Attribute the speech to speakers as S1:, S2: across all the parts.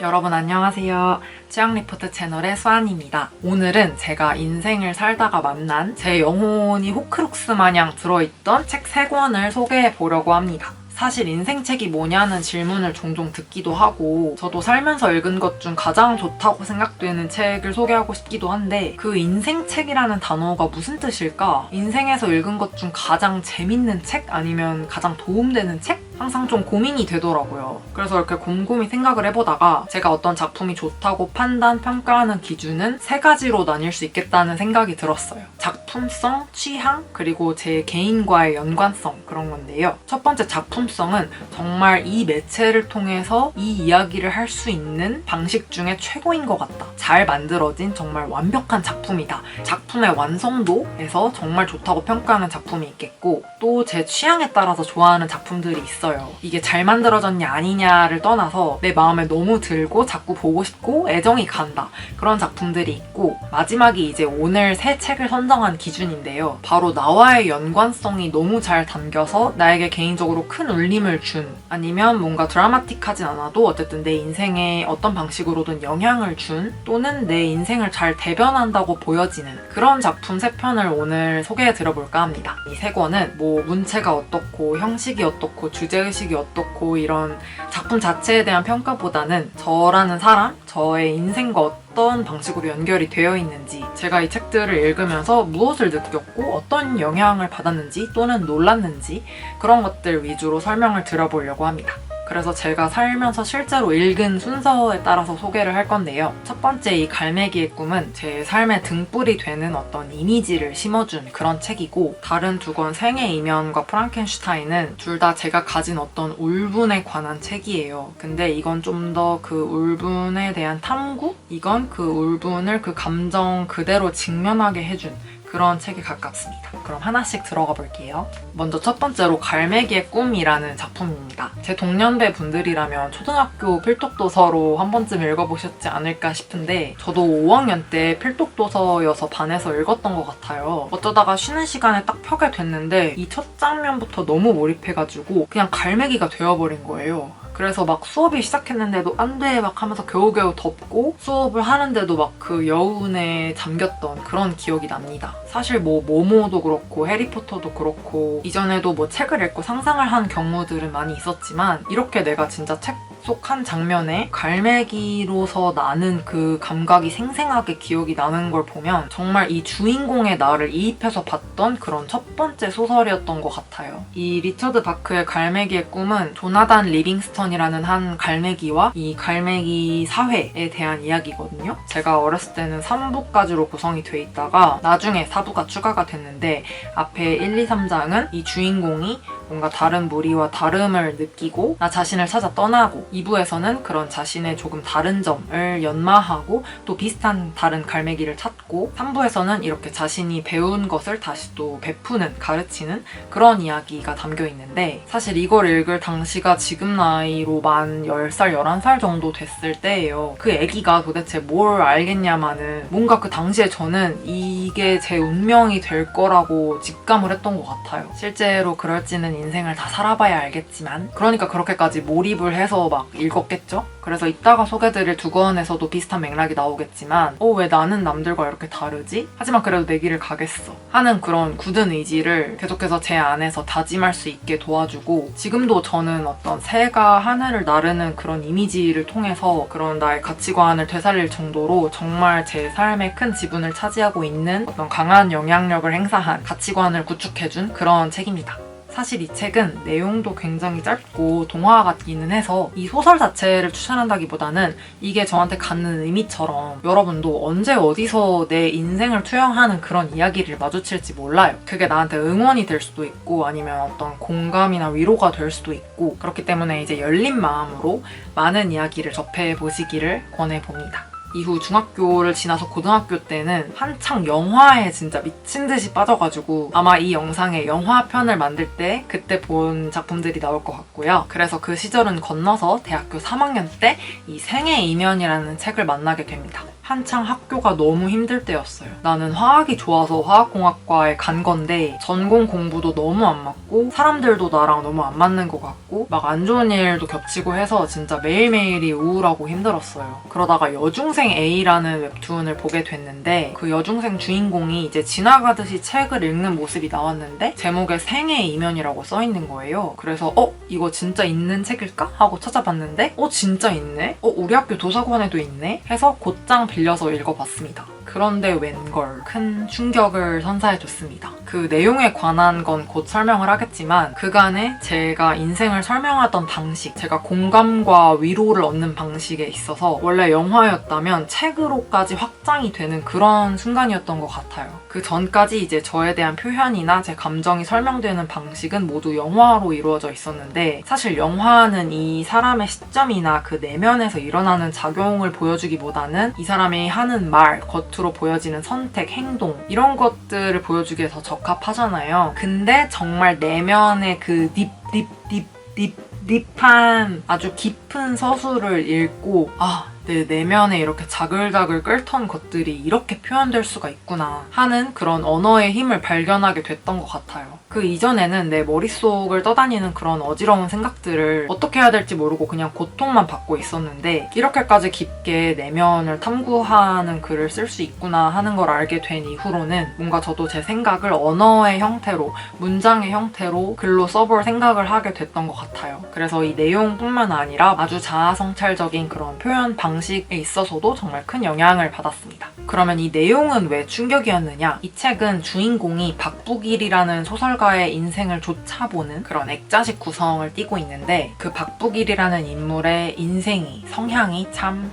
S1: 여러분 안녕하세요. 취향 리포트 채널의 수안입니다. 오늘은 제가 인생을 살다가 만난 제 영혼이 호크룩스 마냥 들어있던 책 3권을 소개해 보려고 합니다. 사실 인생책이 뭐냐는 질문을 종종 듣기도 하고 저도 살면서 읽은 것 중 가장 좋다고 생각되는 책을 소개하고 싶기도 한데 그 인생책이라는 단어가 무슨 뜻일까? 인생에서 읽은 것 중 가장 재밌는 책 아니면 가장 도움되는 책? 항상 좀 고민이 되더라고요. 그래서 이렇게 곰곰이 생각을 해보다가 제가 어떤 작품이 좋다고 판단, 평가하는 기준은 세 가지로 나뉠 수 있겠다는 생각이 들었어요. 작품성, 취향, 그리고 제 개인과의 연관성 그런 건데요. 첫 번째 작품성은 정말 이 매체를 통해서 이 이야기를 할 수 있는 방식 중에 최고인 것 같다. 잘 만들어진 정말 완벽한 작품이다. 작품의 완성도에서 정말 좋다고 평가하는 작품이 있겠고 또 제 취향에 따라서 좋아하는 작품들이 있어요. 이게 잘 만들어졌냐 아니냐를 떠나서 내 마음에 너무 들고 자꾸 보고 싶고 애정이 간다. 그런 작품들이 있고 마지막이 이제 오늘 새 책을 선정한 기준인데요. 바로 나와의 연관성이 너무 잘 담겨서 나에게 개인적으로 큰 울림을 준 아니면 뭔가 드라마틱하진 않아도 어쨌든 내 인생에 어떤 방식으로든 영향을 준 또는 내 인생을 잘 대변한다고 보여지는 그런 작품 세 편을 오늘 소개해 드려볼까 합니다. 이 세 권은 뭐 문체가 어떻고 형식이 어떻고 주제 의식이 어떻고 이런 작품 자체에 대한 평가보다는 저라는 사람, 저의 인생과 어떤 방식으로 연결이 되어 있는지 제가 이 책들을 읽으면서 무엇을 느꼈고 어떤 영향을 받았는지 또는 놀랐는지 그런 것들 위주로 설명을 드려보려고 합니다. 그래서 제가 살면서 실제로 읽은 순서에 따라서 소개를 할 건데요. 첫 번째 이 갈매기의 꿈은 제 삶의 등불이 되는 어떤 이미지를 심어준 그런 책이고 다른 두 권 생의 이면과 프랑켄슈타인은 둘 다 제가 가진 어떤 울분에 관한 책이에요. 근데 이건 좀 더 그 울분에 대한 탐구? 이건 그 울분을 그 감정 그대로 직면하게 해준 그런 책에 가깝습니다. 그럼 하나씩 들어가 볼게요. 먼저 첫 번째로 갈매기의 꿈이라는 작품입니다. 제 동년배 분들이라면 초등학교 필독도서로 한 번쯤 읽어보셨지 않을까 싶은데 저도 5학년 때 필독도서여서 반해서 읽었던 것 같아요. 어쩌다가 쉬는 시간에 딱 펴게 됐는데 이 첫 장면부터 너무 몰입해가지고 그냥 갈매기가 되어버린 거예요. 그래서 막 수업이 시작했는데도 안 돼 막 하면서 겨우겨우 덮고 수업을 하는데도 막 그 여운에 잠겼던 그런 기억이 납니다. 사실 뭐 모모도 그렇고 해리포터도 그렇고 이전에도 뭐 책을 읽고 상상을 한 경우들은 많이 있었지만 이렇게 내가 진짜 책 속 한 장면에 갈매기로서 나는 그 감각이 생생하게 기억이 나는 걸 보면 정말 이 주인공의 나를 이입해서 봤던 그런 첫 번째 소설이었던 것 같아요. 이 리처드 바크의 갈매기의 꿈은 조나단 리빙스턴이라는 한 갈매기와 이 갈매기 사회에 대한 이야기거든요. 제가 어렸을 때는 3부까지로 구성이 돼 있다가 나중에 4부가 추가가 됐는데 앞에 1, 2, 3장은 이 주인공이 뭔가 다른 무리와 다름을 느끼고 나 자신을 찾아 떠나고 2부에서는 그런 자신의 조금 다른 점을 연마하고 또 비슷한 다른 갈매기를 찾고 3부에서는 이렇게 자신이 배운 것을 다시 또 베푸는 가르치는 그런 이야기가 담겨 있는데 사실 이걸 읽을 당시가 지금 나이로 만 10살, 11살 정도 됐을 때예요. 그 애기가 도대체 뭘 알겠냐마는 뭔가 그 당시에 저는 이게 제 운명이 될 거라고 직감을 했던 것 같아요. 실제로 그럴지는 인생을 다 살아봐야 알겠지만 그러니까 그렇게까지 몰입을 해서 막 읽었겠죠? 그래서 이따가 소개드릴 두 권에서도 비슷한 맥락이 나오겠지만 어 왜 나는 남들과 이렇게 다르지? 하지만 그래도 내 길을 가겠어 하는 그런 굳은 의지를 계속해서 제 안에서 다짐할 수 있게 도와주고 지금도 저는 어떤 새가 하늘을 나르는 그런 이미지를 통해서 그런 나의 가치관을 되살릴 정도로 정말 제 삶에 큰 지분을 차지하고 있는 어떤 강한 영향력을 행사한 가치관을 구축해준 그런 책입니다. 사실 이 책은 내용도 굉장히 짧고 동화 같기는 해서 이 소설 자체를 추천한다기보다는 이게 저한테 갖는 의미처럼 여러분도 언제 어디서 내 인생을 투영하는 그런 이야기를 마주칠지 몰라요. 그게 나한테 응원이 될 수도 있고 아니면 어떤 공감이나 위로가 될 수도 있고 그렇기 때문에 이제 열린 마음으로 많은 이야기를 접해 보시기를 권해 봅니다. 이후 중학교를 지나서 고등학교 때는 한창 영화에 진짜 미친 듯이 빠져가지고 아마 이 영상에 영화편을 만들 때 그때 본 작품들이 나올 것 같고요. 그래서 그 시절은 건너서 대학교 3학년 때 이 생의 이면이라는 책을 만나게 됩니다. 한창 학교가 너무 힘들 때였어요. 나는 화학이 좋아서 화학공학과에 간 건데 전공 공부도 너무 안 맞고 사람들도 나랑 너무 안 맞는 것 같고 막 안 좋은 일도 겹치고 해서 진짜 매일매일이 우울하고 힘들었어요. 그러다가 여중생 A라는 웹툰을 보게 됐는데 그 여중생 주인공이 이제 지나가듯이 책을 읽는 모습이 나왔는데 제목에 생애 이면이라고 써 있는 거예요. 그래서 어 이거 진짜 있는 책일까 하고 찾아봤는데 어 진짜 있네. 어 우리 학교 도서관에도 있네. 해서 곧장 빌 려서 읽어봤습니다. 그런데 웬걸 큰 충격을 선사해줬습니다. 그 내용에 관한 건 곧 설명을 하겠지만 그간에 제가 인생을 설명하던 방식, 제가 공감과 위로를 얻는 방식에 있어서 원래 영화였다면 책으로까지 확장이 되는 그런 순간이었던 것 같아요. 그 전까지 이제 저에 대한 표현이나 제 감정이 설명되는 방식은 모두 영화로 이루어져 있었는데 사실 영화는 이 사람의 시점이나 그 내면에서 일어나는 작용을 보여주기보다는 이 사람이 하는 말, 겉으로 보여지는 선택, 행동 이런 것들을 보여주기에 더 적합하잖아요. 근데 정말 내면의 그 딥, 딥, 딥, 딥, 딥한 아주 깊은 서술을 읽고 아, 내 내면에 이렇게 자글자글 끓던 것들이 이렇게 표현될 수가 있구나 하는 그런 언어의 힘을 발견하게 됐던 것 같아요. 그 이전에는 내 머릿속을 떠다니는 그런 어지러운 생각들을 어떻게 해야 될지 모르고 그냥 고통만 받고 있었는데 이렇게까지 깊게 내면을 탐구하는 글을 쓸 수 있구나 하는 걸 알게 된 이후로는 뭔가 저도 제 생각을 언어의 형태로 문장의 형태로 글로 써볼 생각을 하게 됐던 것 같아요. 그래서 이 내용뿐만 아니라 아주 자아성찰적인 그런 표현 방식 에 있어서도 정말 큰 영향을 받았습니다. 그러면 이 내용은 왜 충격이었느냐? 이 책은 주인공이 박북일이라는 소설가의 인생을 좇아보는 그런 액자식 구성을 띠고 있는데 그 박북일이라는 인물의 인생이 성향이 참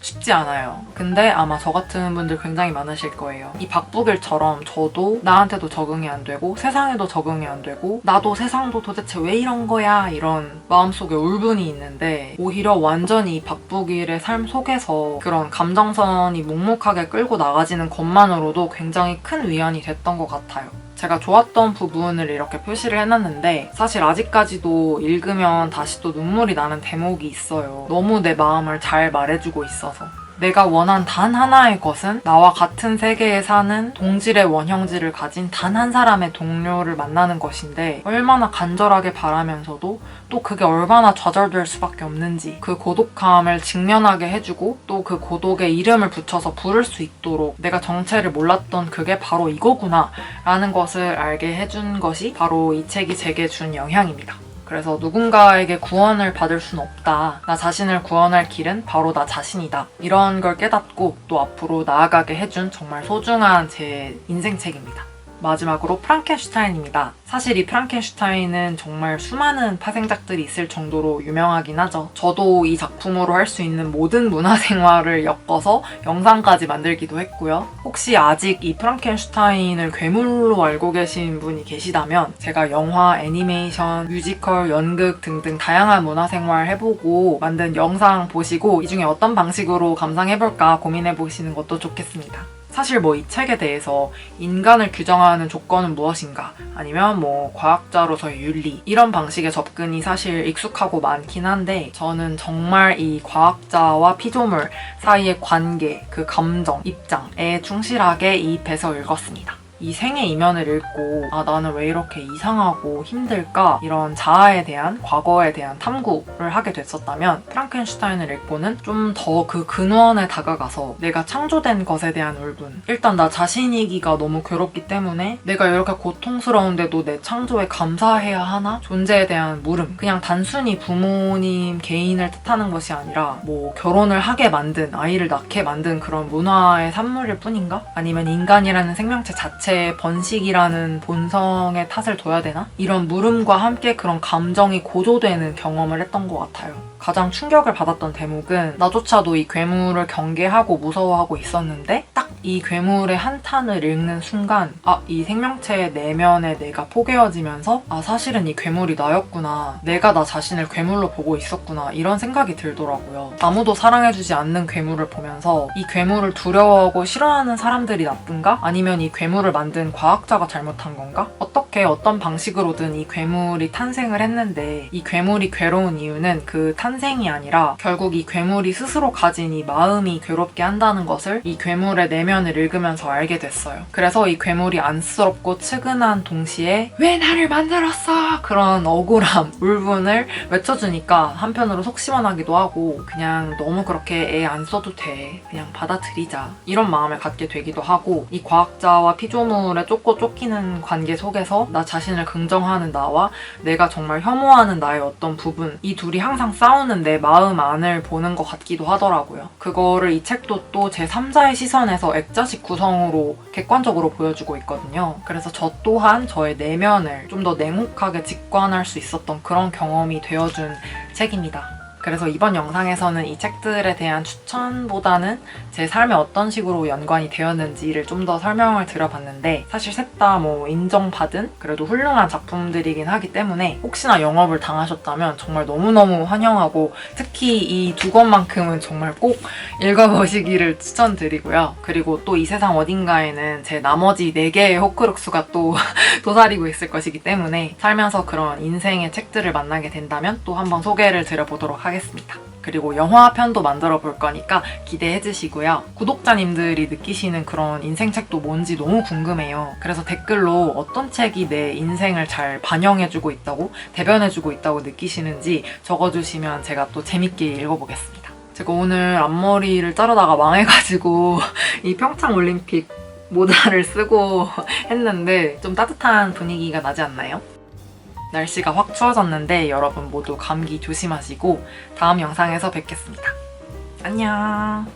S1: 쉽지 않아요. 근데 아마 저 같은 분들 굉장히 많으실 거예요. 이 박북일처럼 저도 나한테도 적응이 안 되고 세상에도 적응이 안 되고 나도 세상도 도대체 왜 이런 거야 이런 마음속에 울분이 있는데 오히려 완전히 이 박북일의 삶 속에서 그런 감정선이 묵묵하게 끌고 나가지는 것만으로도 굉장히 큰 위안이 됐던 것 같아요. 제가 좋았던 부분을 이렇게 표시를 해놨는데 사실 아직까지도 읽으면 다시 또 눈물이 나는 대목이 있어요. 너무 내 마음을 잘 말해주고 있어서. 내가 원한 단 하나의 것은 나와 같은 세계에 사는 동질의 원형질을 가진 단 한 사람의 동료를 만나는 것인데 얼마나 간절하게 바라면서도 또 그게 얼마나 좌절될 수밖에 없는지 그 고독함을 직면하게 해주고 또 그 고독에 이름을 붙여서 부를 수 있도록 내가 정체를 몰랐던 그게 바로 이거구나 라는 것을 알게 해준 것이 바로 이 책이 제게 준 영향입니다. 그래서 누군가에게 구원을 받을 순 없다. 나 자신을 구원할 길은 바로 나 자신이다. 이런 걸 깨닫고 또 앞으로 나아가게 해준 정말 소중한 제 인생 책입니다. 마지막으로 프랑켄슈타인입니다. 사실 이 프랑켄슈타인은 정말 수많은 파생작들이 있을 정도로 유명하긴 하죠. 저도 이 작품으로 할 수 있는 모든 문화생활을 엮어서 영상까지 만들기도 했고요. 혹시 아직 이 프랑켄슈타인을 괴물로 알고 계신 분이 계시다면 제가 영화, 애니메이션, 뮤지컬, 연극 등등 다양한 문화생활 해보고 만든 영상 보시고 이 중에 어떤 방식으로 감상해볼까 고민해보시는 것도 좋겠습니다. 사실 뭐 이 책에 대해서 인간을 규정하는 조건은 무엇인가 아니면 뭐 과학자로서의 윤리 이런 방식의 접근이 사실 익숙하고 많긴 한데 저는 정말 이 과학자와 피조물 사이의 관계, 그 감정, 입장에 충실하게 이입해서 읽었습니다. 이 생의 이면을 읽고 아 나는 왜 이렇게 이상하고 힘들까? 이런 자아에 대한 과거에 대한 탐구를 하게 됐었다면 프랑켄슈타인을 읽고는 좀 더 그 근원에 다가가서 내가 창조된 것에 대한 울분. 일단 나 자신이기가 너무 괴롭기 때문에 내가 이렇게 고통스러운데도 내 창조에 감사해야 하나? 존재에 대한 물음. 그냥 단순히 부모님 개인을 뜻하는 것이 아니라 뭐 결혼을 하게 만든 아이를 낳게 만든 그런 문화의 산물일 뿐인가? 아니면 인간이라는 생명체 자체 자체의 번식이라는 본성의 탓을 둬야 되나? 이런 물음과 함께 그런 감정이 고조되는 경험을 했던 것 같아요. 가장 충격을 받았던 대목은 나조차도 이 괴물을 경계하고 무서워하고 있었는데 딱 이 괴물의 한탄을 읽는 순간 아, 이 생명체의 내면에 내가 포개어지면서 아, 사실은 이 괴물이 나였구나. 내가 나 자신을 괴물로 보고 있었구나. 이런 생각이 들더라고요. 아무도 사랑해주지 않는 괴물을 보면서 이 괴물을 두려워하고 싫어하는 사람들이 나쁜가? 아니면 이 괴물을 만든 과학자가 잘못한 건가? 어떻게 어떤 방식으로든 이 괴물이 탄생을 했는데 이 괴물이 괴로운 이유는 그 탄생이 아니라 결국 이 괴물이 스스로 가진 이 마음이 괴롭게 한다는 것을 이 괴물의 내면을 읽으면서 알게 됐어요. 그래서 이 괴물이 안쓰럽고 측은한 동시에 왜 나를 만들었어? 그런 억울함, 울분을 외쳐주니까 한편으로 속 시원하기도 하고 그냥 너무 그렇게 애 안 써도 돼. 그냥 받아들이자. 이런 마음을 갖게 되기도 하고 이 과학자와 피조물 에 쫓고 쫓기는 관계 속에서 나 자신을 긍정하는 나와 내가 정말 혐오하는 나의 어떤 부분 이 둘이 항상 싸우는 내 마음 안을 보는 것 같기도 하더라고요. 그거를 이 책도 또 제3자의 시선에서 액자식 구성으로 객관적으로 보여주고 있거든요. 그래서 저 또한 저의 내면을 좀 더 냉혹하게 직관할 수 있었던 그런 경험이 되어준 책입니다. 그래서 이번 영상에서는 이 책들에 대한 추천보다는 제 삶에 어떤 식으로 연관이 되었는지를 좀 더 설명을 드려봤는데 사실 셋 다 뭐 인정받은 그래도 훌륭한 작품들이긴 하기 때문에 혹시나 영업을 당하셨다면 정말 너무너무 환영하고 특히 이 두 권만큼은 정말 꼭 읽어보시기를 추천드리고요. 그리고 또 이 세상 어딘가에는 제 나머지 4개의 호크룩스가 또 도사리고 있을 것이기 때문에 살면서 그런 인생의 책들을 만나게 된다면 또 한번 소개를 드려보도록 하겠습니다. 그리고 영화 편도 만들어 볼 거니까 기대해 주시고요. 구독자님들이 느끼시는 그런 인생책도 뭔지 너무 궁금해요. 그래서 댓글로 어떤 책이 내 인생을 잘 반영해주고 있다고, 대변해주고 있다고 느끼시는지 적어주시면 제가 또 재밌게 읽어보겠습니다. 제가 오늘 앞머리를 자르다가 망해가지고 이 평창 올림픽 모자를 쓰고 했는데 좀 따뜻한 분위기가 나지 않나요? 날씨가 확 추워졌는데 여러분 모두 감기 조심하시고 다음 영상에서 뵙겠습니다. 안녕.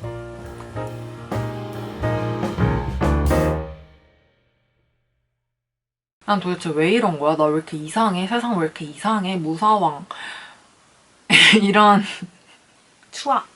S1: 난 도대체 왜 이런 거야? 나 왜 이렇게 이상해? 세상 왜 이렇게 이상해? 무사왕. 이런 추악.